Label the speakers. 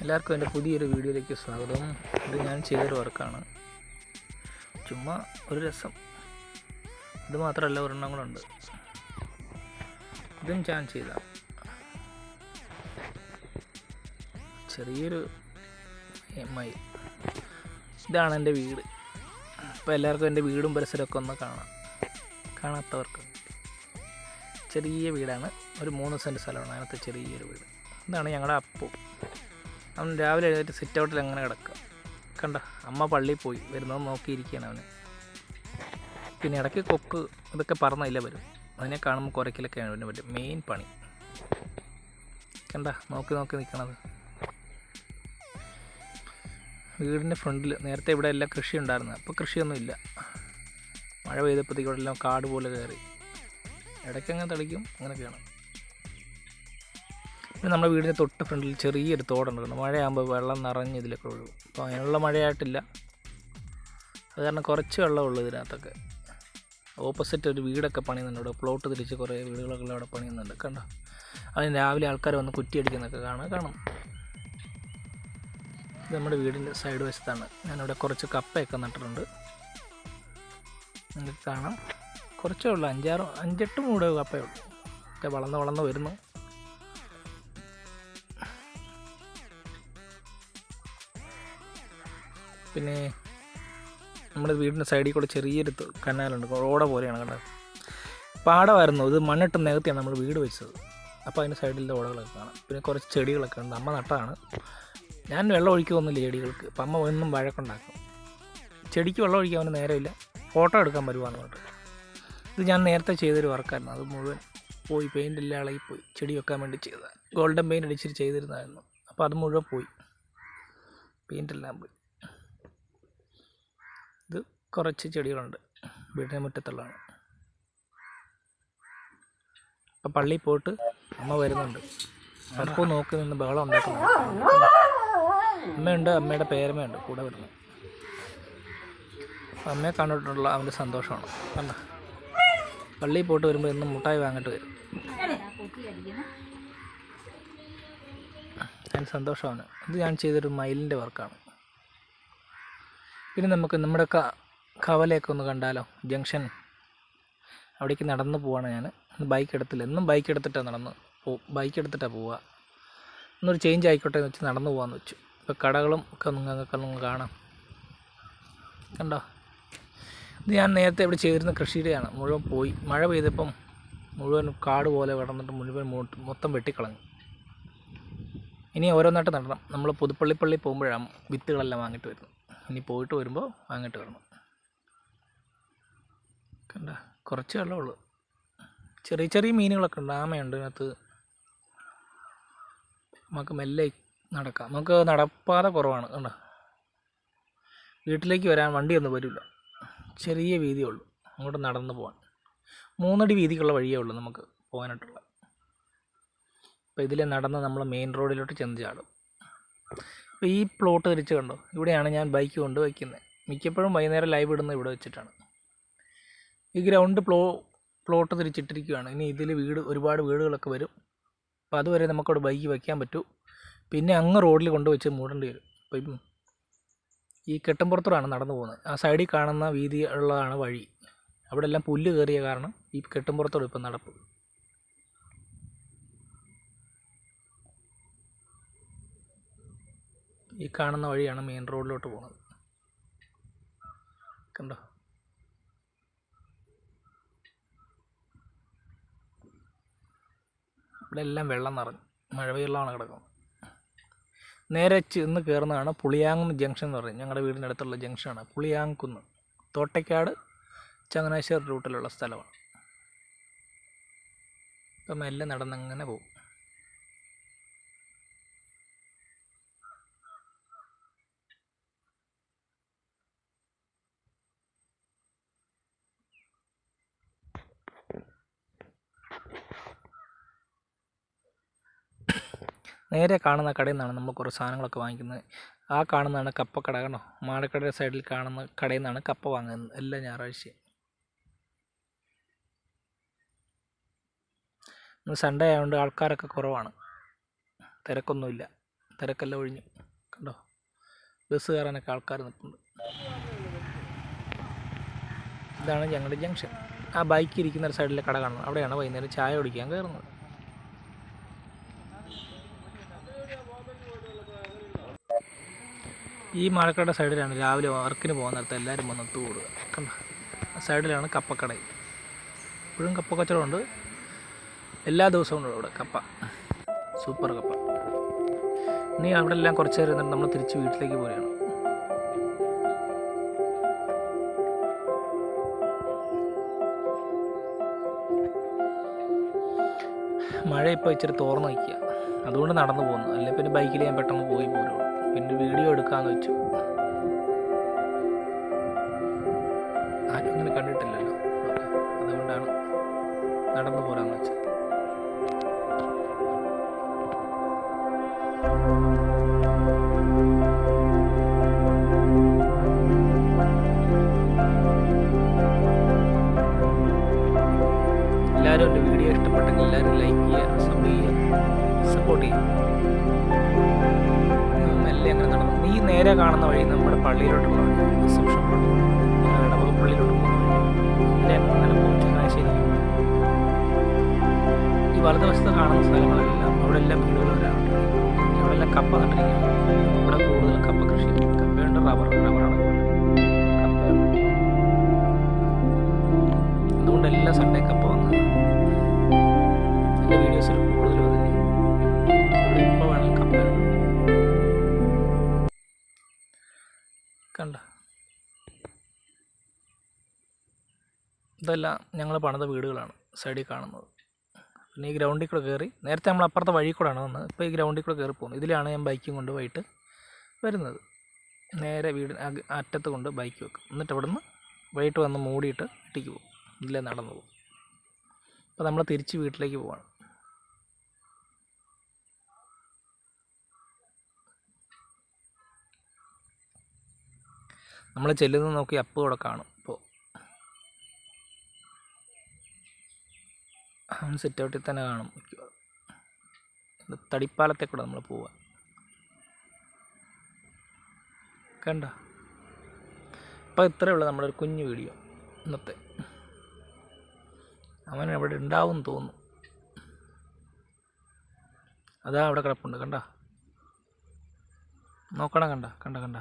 Speaker 1: എല്ലാവർക്കും എന്റെ പുതിയൊരു വീഡിയോയിലേക്ക് സ്വാഗതം. ഇത് ഞാൻ ചെയ്തൊരു വർക്കാണ്. ചുമ്മാ ഒരു രസം. ഇത് മാത്രമല്ല ഒരെണ്ണം കൂടെ ഉണ്ട്. ഇതും ഞാൻ ചെയ്ത. ചെറിയൊരു എം ഐ. ഇതാണ് എന്റെ വീട്. അപ്പോൾ എല്ലാവർക്കും എന്റെ വീടും പരിസരമൊക്കെ ഒന്ന് കാണാം. കാണാത്തവർക്ക്. ചെറിയ വീടാണ്. ഒരു മൂന്ന് സെന്റ് സ്ഥലമാണ്. അതിനകത്ത് ചെറിയൊരു വീട്. ഇതാണ് ഞങ്ങളുടെ അപ്പു. അവൻ രാവിലെ എഴുതി സിറ്റ് ഔട്ടിൽ അങ്ങനെ കിടക്കുക. കണ്ട അമ്മ പള്ളിയിൽ പോയി വരുന്നത് നോക്കിയിരിക്കുകയാണ് അവന്. പിന്നെ ഇടയ്ക്ക് കൊക്ക് ഇതൊക്കെ പറന്നില്ല വരും. അതിനെ കാണുമ്പോൾ കുറയ്ക്കലൊക്കെയാണ് അവന് പറ്റും മെയിൻ പണി. കണ്ട നോക്കി നോക്കി നിൽക്കണത് വീടിന്റെ ഫ്രണ്ടിൽ നേരത്തെ ഇവിടെ എല്ലാം കൃഷി ഉണ്ടായിരുന്നു. അപ്പോൾ കൃഷിയൊന്നും ഇല്ല. മഴ പെയ്തപ്പോഴത്തേക്കും ഇവിടെ എല്ലാം കാട് പോലെ കയറി. ഇടയ്ക്ക് അങ്ങനെ തെളിക്കും അങ്ങനെയൊക്കെയാണ്. പിന്നെ നമ്മുടെ വീടിന്റെ തൊട്ട് ഫ്രണ്ടിൽ ചെറിയൊരു തോടുണ്ട് മഴയാകുമ്പോൾ വെള്ളം നിറഞ്ഞ് ഇതിലൊക്കെ ഒഴുകും. അപ്പോൾ അതിനുള്ള മഴയായിട്ടില്ല. അത് കാരണം കുറച്ച് വെള്ളമുള്ളൂ ഇതിനകത്തൊക്കെ. ഓപ്പോസിറ്റ് ഒരു വീടൊക്കെ പണിയുന്നുണ്ട്. പ്ലോട്ട് തിരിച്ച് കുറേ വീടുകളൊക്കെ അവിടെ പണിയുന്നുണ്ട്. കണ്ടോ? അതിന് രാവിലെ ആൾക്കാർ വന്ന് കുറ്റിയടിക്കുന്നൊക്കെ കാണാം. കാണും. ഇത് നമ്മുടെ വീടിന്റെ സൈഡ് വശത്താണ്. ഞാനിവിടെ കുറച്ച് കപ്പയൊക്കെ നട്ടിട്ടുണ്ട്. നിങ്ങൾക്ക് കാണാം. കുറച്ചേ ഉള്ളൂ. അഞ്ചാറ് അഞ്ചെട്ട് മൂട് കപ്പയേ ഉള്ളൂ. ഒക്കെ വളർന്ന് വളർന്ന് വരുന്നു. പിന്നെ നമ്മുടെ വീടിന്റെ സൈഡിൽ കൂടെ ചെറിയൊരു കനാലുണ്ട്. ഓട പോലെയാണ് കണ്ടത്. പാടമായിരുന്നു. ഇത് മണ്ണിട്ട് നികത്തിയാണ് നമ്മൾ വീട് വെച്ചത്. അപ്പോൾ അതിന്റെ സൈഡിലെ ഓടകളൊക്കെ കാണാം. പിന്നെ കുറച്ച് ചെടികളൊക്കെ ഉണ്ട്. അമ്മ നട്ടതാണ് ഞാൻ വെള്ളം ഒഴിക്കുമൊന്നുമില്ല ചെടികൾക്ക്. അപ്പം അമ്മ ഒന്നും വഴക്കുണ്ടാക്കും. ചെടിക്ക് വെള്ളം ഒഴിക്കാൻ അവന് നേരമില്ല. ഫോട്ടോ എടുക്കാൻ വരുവാന്ന് പറഞ്ഞിട്ട്. ഇത് ഞാൻ നേരത്തെ ചെയ്തൊരു വർക്കായിരുന്നു. അത് മുഴുവൻ പോയി പെയിന്റ് എല്ലാം പോയി. ചെടി വെക്കാൻ വേണ്ടി ചെയ്തതാണ്. ഗോൾഡൻ പെയിന്റ് അടിച്ചിട്ട് ചെയ്തിരുന്നായിരുന്നു അപ്പോൾ അത് മുഴുവൻ പോയി. പെയിന്റ് എല്ലാം പോയി. കുറച്ച് ചെടികളുണ്ട്. വീടിന് മുറ്റത്തുള്ളതാണ്. അപ്പം പള്ളി പോയിട്ട് അമ്മ വരുന്നുണ്ട്. അപ്പോൾ നോക്കി നിന്ന് ബഹളം ഉണ്ടാക്കുന്നു അമ്മയുണ്ട് അമ്മയുടെ പേരമ്മയുണ്ട് കൂടെ വരുന്നു. അമ്മയെ കണ്ടിട്ടുള്ള അവന്റെ സന്തോഷമാണ്. കണ്ട? പള്ളിയിൽ പോയിട്ട് വരുമ്പോൾ ഇന്ന് മുട്ടായി വാങ്ങിട്ട് വരും. അതിന് സന്തോഷമാണ്. ഇത് ഞാൻ ചെയ്തൊരു മയിലിന്റെ വർക്കാണ്. പിന്നെ നമുക്ക് നമ്മുടെ കവലയൊക്കെ ഒന്ന് കണ്ടാലോ? ജംഗ്ഷൻ. അവിടേക്ക് നടന്ന് പോവാണ് ഞാൻ ബൈക്ക് എടുത്തില്ല. എന്നും ബൈക്ക് എടുത്തിട്ടാണ് നടന്ന് പോ ബൈക്ക് എടുത്തിട്ടാണ് പോവുക ഇന്നൊരു ചേഞ്ച് ആയിക്കോട്ടെ എന്ന് വെച്ച് നടന്നു പോകാമെന്ന് വെച്ചു. ഇപ്പോൾ കടകളും ഒക്കെ നിങ്ങൾക്ക് ഒന്ന് കാണാം. കണ്ടോ? ഇത് ഞാൻ നേരത്തെ ഇവിടെ ചെയ്തിരുന്ന കൃഷിയുടെയാണ്. മുഴുവൻ പോയി. മഴ പെയ്തപ്പം മുഴുവൻ കാട് പോലെ കിടന്നിട്ട് മുഴുവൻ മൊത്തം വെട്ടിക്കളഞ്ഞു. ഇനി ഓരോന്നായിട്ട് നടണം. നമ്മൾ പുതുപ്പള്ളിപ്പള്ളി പോകുമ്പോഴാണ് വിത്തുകളെല്ലാം വാങ്ങിയിട്ട് വരുന്നത്. ഇനി പോയിട്ട് വരുമ്പോൾ വാങ്ങിയിട്ട് വരണം. കണ്ട കുറച്ച് വെള്ളമുള്ളൂ ചെറിയ ചെറിയ മീനുകളൊക്കെ ഉണ്ട്. ആമയുണ്ട് അതിനകത്ത് നമുക്ക് മെല്ലെ നടക്കാം. നമുക്ക് നടപ്പാത കുറവാണ്. കണ്ടോ? വീട്ടിലേക്ക് വരാൻ വണ്ടിയൊന്നും വരില്ല. ചെറിയ വീതിയേ ഉള്ളൂ. അങ്ങോട്ട് നടന്ന് പോകാൻ മൂന്നടി വീതിക്കുള്ള വഴിയേ ഉള്ളൂ നമുക്ക് പോകാനായിട്ടുള്ള. അപ്പോൾ ഇതിലെ നടന്ന് നമ്മൾ മെയിൻ റോഡിലോട്ട് ചെന്ന് ചാടും. അപ്പോൾ ഈ പ്ലോട്ട് തിരിച്ച് കണ്ടോ? ഇവിടെയാണ് ഞാൻ ബൈക്ക് കൊണ്ട് വയ്ക്കുന്നത് മിക്കപ്പോഴും വൈകുന്നേരം ലൈവ് ഇടുന്നത് ഇവിടെ വെച്ചിട്ടാണ്. ഈ ഗ്രൗണ്ട് പ്ലോ പ്ലോട്ട് തിരിച്ചിട്ടിരിക്കുകയാണ് ഇനി ഇതിൽ വീട് ഒരുപാട് വീടുകളൊക്കെ വരും. അപ്പോൾ അതുവരെ നമുക്കവിടെ ബൈക്ക് വയ്ക്കാൻ പറ്റൂ. പിന്നെ അങ്ങ് റോഡിൽ കൊണ്ടുവച്ച് മൂടേണ്ടി വരും. അപ്പം ഈ കെട്ടുംപുറത്തോടാണ് നടന്നു പോകുന്നത്. ആ സൈഡിൽ കാണുന്ന വീതി ഉള്ളതാണ് വഴി. അവിടെ എല്ലാം പുല്ല് കയറിയ കാരണം ഈ കെട്ടുംപുറത്തോട് ഇപ്പം നടപ്പ്. ഈ കാണുന്ന വഴിയാണ് മെയിൻ റോഡിലോട്ട് പോകുന്നത്. കണ്ടോ? ഇവിടെ എല്ലാം വെള്ളം നിറഞ്ഞു. മഴ വെള്ളമാണ് കിടക്കുന്നത്. നേരെ ചെന്ന് കയറുന്നതാണ് പുളിയാങ്കുന്ന് ജംഗ്ഷൻ എന്ന് പറയും. ഞങ്ങളുടെ വീടിന്റെ അടുത്തുള്ള ജംഗ്ഷനാണ്. പുളിയാങ്കുന്ന്. തോട്ടയ്ക്കാട് ചങ്ങനാശ്ശേരി റൂട്ടിലുള്ള സ്ഥലമാണ്. ഇപ്പം മെല്ലെ നടന്നങ്ങനെ പോകും. നേരെ കാണുന്ന കടയിൽ നിന്നാണ് നമ്മൾ കുറേ സാധനങ്ങളൊക്കെ വാങ്ങിക്കുന്നത്. ആ കാണുന്നതാണ് കപ്പക്കട കണ്ടോ? മാടക്കടയുടെ സൈഡിൽ കാണുന്ന കടയിൽ നിന്നാണ് കപ്പ വാങ്ങുന്നത്. എല്ലാ ഞായറാഴ്ചയും. ഇന്ന് സൺഡേ ആയതുകൊണ്ട് ആൾക്കാരൊക്കെ കുറവാണ്. തിരക്കൊന്നുമില്ല. തിരക്കെല്ലാം ഒഴിഞ്ഞു. കണ്ടോ? ബസ് കയറാനൊക്കെ ആൾക്കാർ നിൽപ്പുണ്ട്. ഇതാണ് ഞങ്ങളുടെ ജംഗ്ഷൻ. ആ ബൈക്ക് ഇരിക്കുന്ന ഒരു സൈഡിലെ കട കാണുന്നത്. അവിടെയാണ് വൈകുന്നേരം ചായ കുടിക്കാൻ കയറുന്നത്? ഈ മഴക്കട സൈഡിലാണ് രാവിലെ വർക്കിന് പോകുന്ന നേരത്തെ എല്ലാവരും വന്ന് ആ സൈഡിലാണ് കപ്പക്കട. ഇപ്പോഴും കപ്പ കച്ചവടമുണ്ട്. എല്ലാ ദിവസവും ഉണ്ട് ഇവിടെ കപ്പ. സൂപ്പർ കപ്പ. ഇനി അവിടെ എല്ലാം കുറച്ച് നേരം നമ്മൾ തിരിച്ച് വീട്ടിലേക്ക് പോവുകയാണ് മഴ ഇപ്പോൾ ഇച്ചിരി തോർന്ന് നിൽക്കുക. അതുകൊണ്ട് നടന്നു പോകുന്നു. അല്ലെങ്കിൽ പിന്നെ ബൈക്കിൽ ഞാൻ പെട്ടെന്ന് പോയി പോരുള്ളൂ. പിന്നെ വീഡിയോ എടുക്കാമെന്ന് വെച്ചു. ആരും അങ്ങനെ കണ്ടിട്ടില്ലല്ലോ. അതുകൊണ്ടാണ് നടന്നു പോരാന്ന് വെച്ചത്. എല്ലാവരും എന്റെ വീഡിയോ ഇഷ്ടപ്പെട്ടെങ്കിൽ എല്ലാവരും ലൈക്ക് ചെയ്യുക സബ് ചെയ്യുക സപ്പോർട്ട് ചെയ്യുക. മെല്ലെ അങ്ങനെ നടന്നു നീ നേരെ കാണുന്ന വഴി നമ്മുടെ പള്ളിയിലോട്ടുള്ള വഴി പള്ളി. ഇടവക പള്ളിയിലോട്ട് പോകുന്ന വഴി. ഈ വലതുവശത്ത് കാണുന്ന സ്ഥലങ്ങളെല്ലാം അവിടെ എല്ലാം വീടുകൾ അവിടെ എല്ലാം കപ്പ നട്ടിരിക്കുന്നു. ഇവിടെ കൂടുതൽ കപ്പ കൃഷി. കപ്പയുണ്ട് റബ്ബർ റബ്ബറാണ്. ഇതെല്ലാം ഞങ്ങൾ പണിത വീടുകളാണ് സൈഡിൽ കാണുന്നത്. പിന്നെ ഈ ഗ്രൗണ്ടിൽ കൂടെ കയറി നേരത്തെ നമ്മൾ അപ്പുറത്തെ വഴി കൂടെയാണ് വന്നത്. ഇപ്പോൾ ഈ ഗ്രൗണ്ടിൽ കൂടെ കയറി പോകുന്നത് ഇതിലാണ് ഞാൻ ബൈക്കും കൊണ്ട് വൈകിട്ട് വരുന്നത്. നേരെ വീട് അറ്റത്ത് കൊണ്ട് ബൈക്ക് വെക്കും. എന്നിട്ട് അവിടുന്ന് വൈകിട്ട് വന്ന് മൂടിയിട്ട് വീട്ടിലേക്ക് പോകും. ഇതിലേ നടന്നു പോകും. അപ്പോൾ നമ്മൾ തിരിച്ച് വീട്ടിലേക്ക് പോവാണ്. നമ്മൾ ചെല്ലുന്നത് നോക്കി അപ്പ് കാണും ഇപ്പോൾ അവൻ ഔട്ടിൽ തന്നെ കാണും മിക്കവാറും. തടിപ്പാലത്തെ കൂടെ നമ്മൾ പോവുക. കണ്ട? അപ്പോൾ ഇത്രയേ ഉള്ളൂ നമ്മുടെ ഒരു കുഞ്ഞു വീഡിയോ ഇന്നത്തെ. അവൻ അവിടെ ഉണ്ടാവും തോന്നുന്നു. അതാ അവിടെ കിടപ്പുണ്ട് കണ്ട? നോക്കണം കണ്ട? കണ്ട കണ്ട?